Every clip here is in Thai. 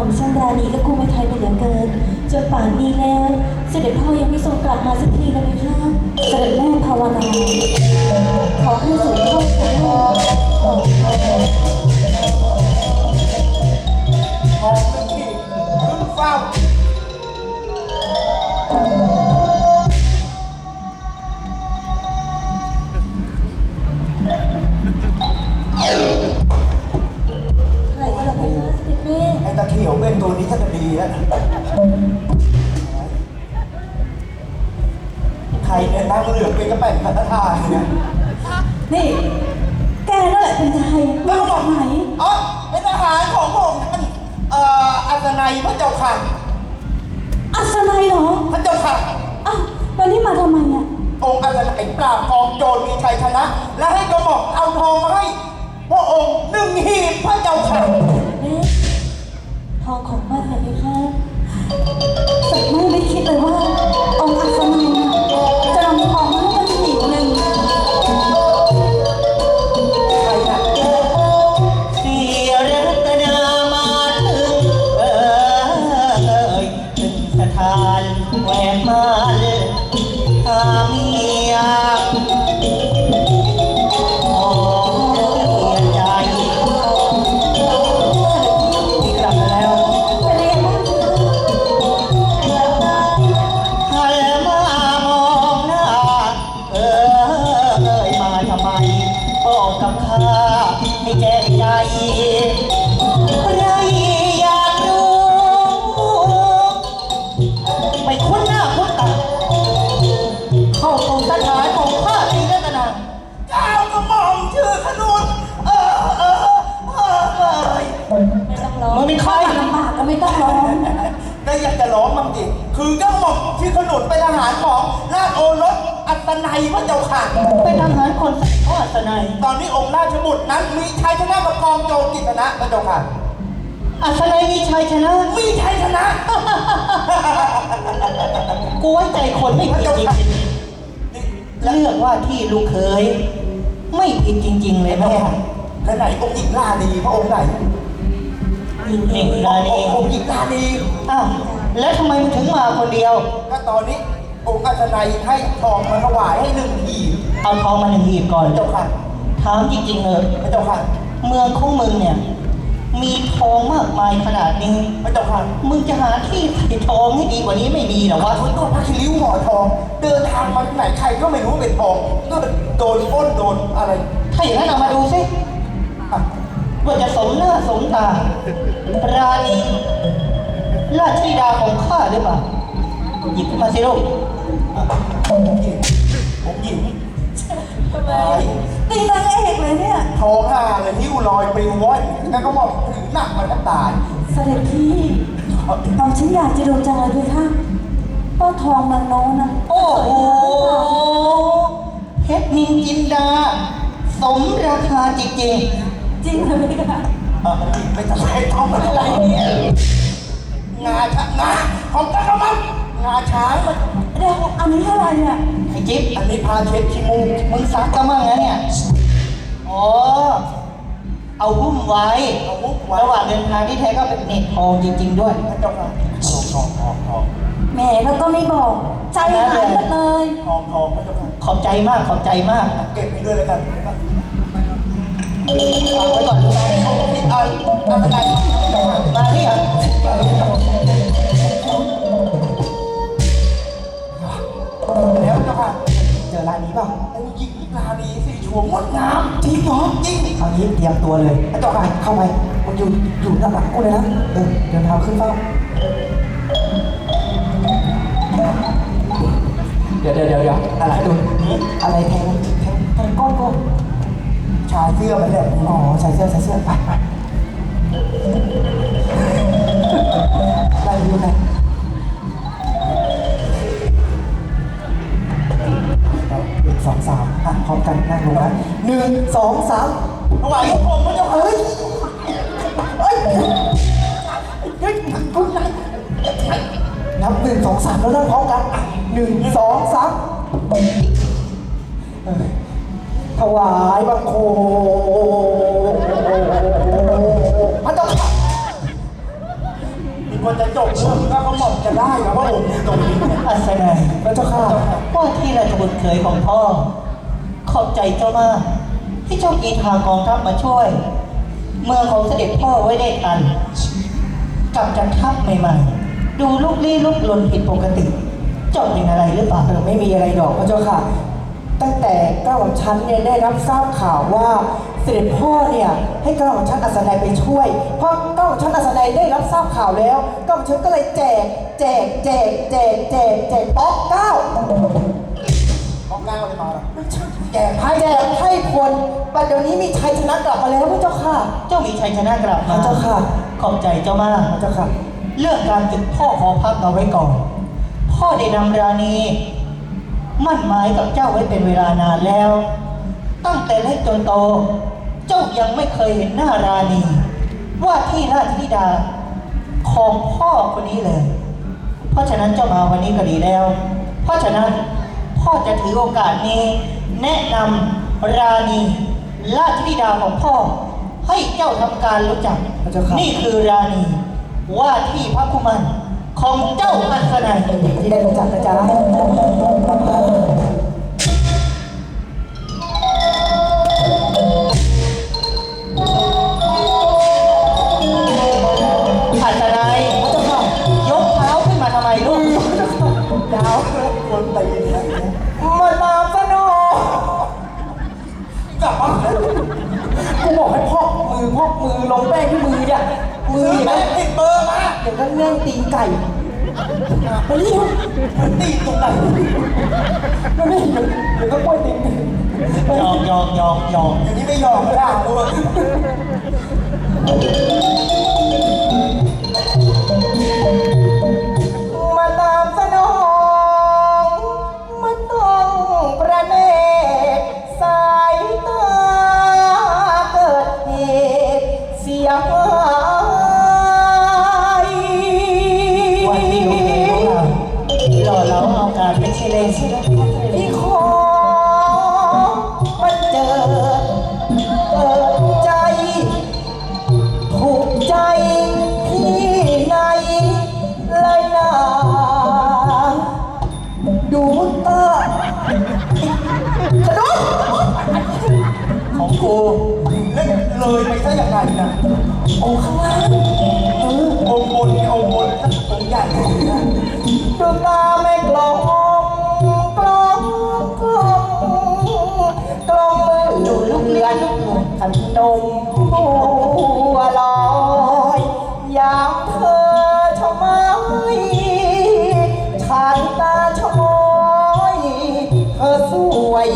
่อมชันรานีก็กู้ไม่ไทยไปเหลือเกินจนป่านนี้แล้ว เสด็จพ่อยังไม่ทรงกลับมาสักทีเลยนะคะเสด็จแม่ภาวนาขอให้เสด็จพ่อของลูกออกมาทองไม่ขีดขึ้นเฝ้า พระเจ้าค่ะ อัศนัยเหรอพระเจ้าค่ะ อ้าวแล้วนี่มาทำไมอะองค์อัศนัยปราบกองโจรมีชัยชนะ และให้กระหม่อมเอาทองมาให้พระองค์หนึ่งหีบพระเจ้าค่ะ เอ๊ะทองของบ้านไหนคะแต่แม่ไม่คิดเลยว่า ให้แจ้งใจใครอยากรู้ไม่คุ้นหน้าคุ้นตาเข้าสู่สถานของข้าตีรัตนาเจ้ากระหม่อมชื่อขนุนเออเออเออเออไม่ต้องร้องมึงเป็นใครลำบากก็ไม่ต้องร้องก็อยากจะร้องมั่งดิ คือกระหม่อมชื่อขนุนเป็นทหารของราชโอรสอัศนัยพระเจ้าค่ะ เป็นทหารคนสัตว์พ่อสนัยตอนนี้องค์ราชบุตรนั้นมีชัยชนะกับกองโจรกิตนะพระเจ้าค่ะ อัศนัยมีชัยชนะ มีชัยชนะ กูไว้ใจคนไม่ผิดจริงนี่ๆเลือกว่าที่ลูกเคย ไม่ผิดจริง ๆ เลยแม่แม่แล้วไหนองค์หญิงลาดีพระองค์ไหน เองนาองนีค์องค์หญิงลาดีอ้าวแล้วทำไมมึงถึงมาคนเดียว ก็ตอนนี้องค์อัศนัยให้ทองมาถวายให้หนึ่งหีบเอาทองมาหนึ่งหีบก่อนพระเจ้าค่ะถามจริงๆเลยพระเจ้าค่ะ เมืองของมึงเนี่ย มีทองมากมายขนาดนี้พระเจ้าค่ะ มึงจะหาที่ใส่ทองให้ดีกว่านี้ไม่มีเหรอวะ คุณก็พระคิริ้วห่อทอง เดินทางมาที่ไหนใครก็ไม่รู้ว่าเป็นทองก็โดนปล้นโดนอะไร ถ้าอย่างนั้นเอามาดูสิอะว่าจะสมหน้าสมตา ราณีราชธิดาของข้าหรือเปล่า หยิบขึ้นมาสิลูกอะผมหญิงผมหญิงทำไมตีนางเอกเลยเนี่ยทองห้าเลยหิ้วลอยปลิวว่อนงั้นก็บอกถึงหนักมันก็ตาย เสด็จพี่น้องฉันอยากจะดูจังเลยพี่คะว่าทองนางโน้นนะ โอ้โหเพชรนินจินดา สมราคาจริงจริงเหรอพี่คะ เออหญิงไม่ทำให้ทองมันอะไรเนี่ยงาช้างงาของกระมังงาช้างมันเดี๋ยวอันนี้เท่าไหร่เนี่ยๆไอ้จิ๊บอันนี้พาเช็ดขี้มูกมึงซักกันมั่งนะเนี่ยอ๋อเอาหุ้มไว้เอามุกไว้ระหว่างเดินทางที่แท้ก็เป็นเน็ตทองจริง ๆ ด้วยพระเจ้าค่ะทองทองทองทองแหมแล้วก็ไม่บอก ใจหายหมดเลยทองทองพระเจ้าค่ะขอบใจมากขอบใจมาก เก็บไปด้วยแล้วกัน เอาไว้ก่อนเอาเอาอะไรมาที่อะแล้วเจ้าค่ะเจอร้านนี้เปล่าองค์หญิงลาดีสีชวงงดงามจริงเหรอจริงเอางี้เตรียมตัวเลยพระเจ้าค่ะเข้าไปมึงอยู่อยู่ด้านหลังกูเลยนะเออเดินเท้าขึ้นเฝ้าเดี๋ยวเดี๋ยวเดี๋ยวเดี๋ยวอะไรดูอะไรแทงแทงแทงก้อนก้อน ชายเสื้อมันแหละอ๋อใส่เสื้อใส่เสื้อไปไปไปดูหน่อยหนึ่งสองสามอะพร้อมกันนั่งลงนะหนึ่งสองสามถวายพระองค์พระเจ้าค่ะเฮ้ยเฮ้ยเฮ้ยคุณนายนับหนึ่งสองสามแล้วนั่งพร้อมกันหนึ่งสองสาม ถวายบังคมพระเจ้าค่ะมันจะจบเรื่องก็กระหม่อมจะได้นะว่าองค์ตรงนี้เนี่ยอัศนัยพระเจ้าค่ะว่าที่ราชบุตรเคยของพ่อ ขอบใจเจ้ามากที่เจ้ากีทากองทัพมาช่วย เมืองของเสด็จพ่อไว้ได้ทันกลับจากทัพใหม่ๆ ดูลุกลี้ลุกลนผิดปกติเจ้าเป็นอะไรหรือเปล่าเออไม่มีอะไรดอกพระเจ้าค่ะ ตั้งแต่เก้าของฉันเนี่ยได้รับทราบข่าวว่าเสด็จพ่อเนี่ยให้เก้าของฉันอัศนัยไปช่วย เพราะเก้าของฉันอัศนัยได้รับทราบข่าวแล้วเก้าของฉันก็เลยแจก แจกแจกแจกแจกแจกป๊อกเก้าของก้าเลยมาแล้วแจกให้แจกให้คนปัจจุบันนี้มีชัยชนะกลับมาแล้วพระเจ้าค่ะ เจ้ามีชัยชนะกลับมาเจ้าค่ะ ขอบใจเจ้ามากเจ้าค่ะ เรื่องการศึกพ่อขอพักเอาไว้ก่อน พ่อได้นำราณี มั่นหมายกับเจ้าไว้เป็นเวลานานแล้ว ตั้งแต่เล็กจนโต เจ้ายังไม่เคยเห็นหน้าราณี ว่าที่ราชธิดาของพ่อคนนี้เลย เพราะฉะนั้นเจ้ามาวันนี้ก็ดีแล้ว เพราะฉะนั้นพ่อจะถือโอกาสนี้ แนะนำราณีราชธิดาของพ่อ ให้เจ้าทำการรู้จักพระเจ้าค่ะนี่คือราณีว่าที่พระคุมัน ของเจ้าอัศนัยที่ได้รู้จักนะจ๊ะอัศนัยพระเจ้ายกเท้าขึ้นมาทำไมลูกดาวคนตีนะมันตามสนองกลับบ้ากูบอกให้พอกมือพอกมือลงแป้งที่มือเนี่ย มือซื้ออย่างแม่นั้นผิดเบอร์มาเดี๋ยวก็เรื่องตีนไก่ไปรีบมันตีตรงไหนไม่ไม่เดี๋ยวเดี๋ยวก็กล้วยตีนยอมยอมยอมยอมอย่างนี้ไม่ยอมไม่ได้ด้วยาหล่อเหลาเอาการไม่ใช่เล่นที่ขอมันเจอเปิดใจถูกใจพี่ไหนเลยนะดูตาขนมของกูเล่นเลยไปซะอย่างไรนะโอ้ข้างล่างเออองบนองบนสักองใหญ่เลยนะดูตา นมหัวลอยอยากเธอชะไม้ชายตาชะมอยเธอสวย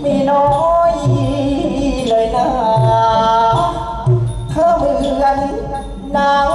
ไม่น้อยเลยนะ เธอเหมือนนาง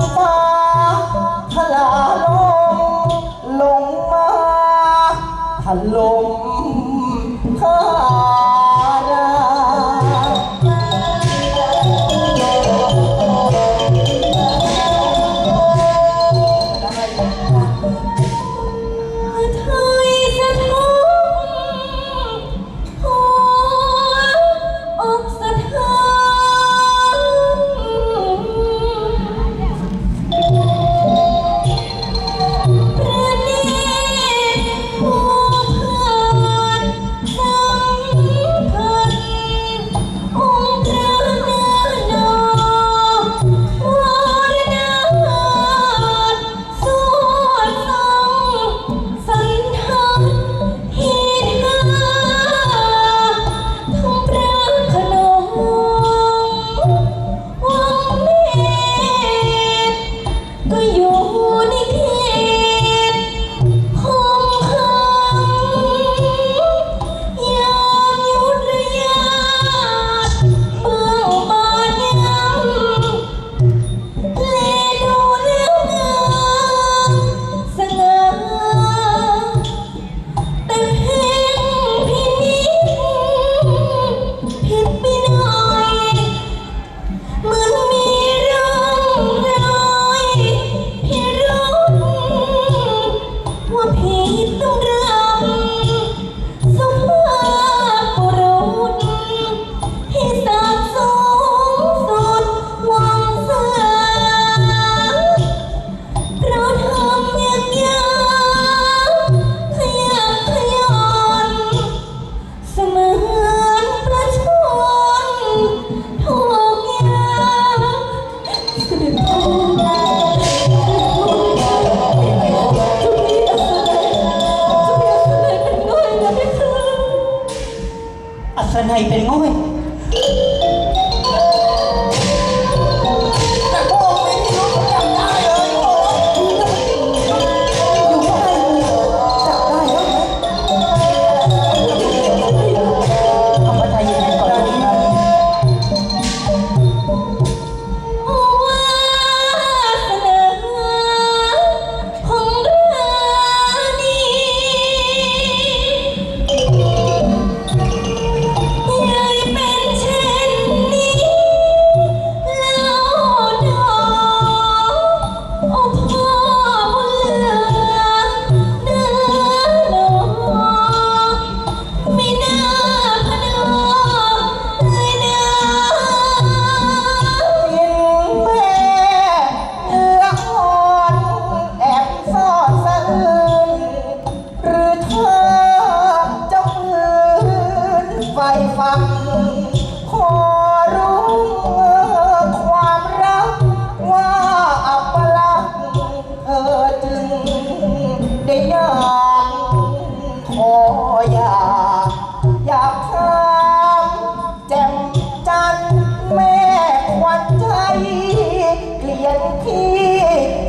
Hasta la hiper ควันใจ เกลียดที่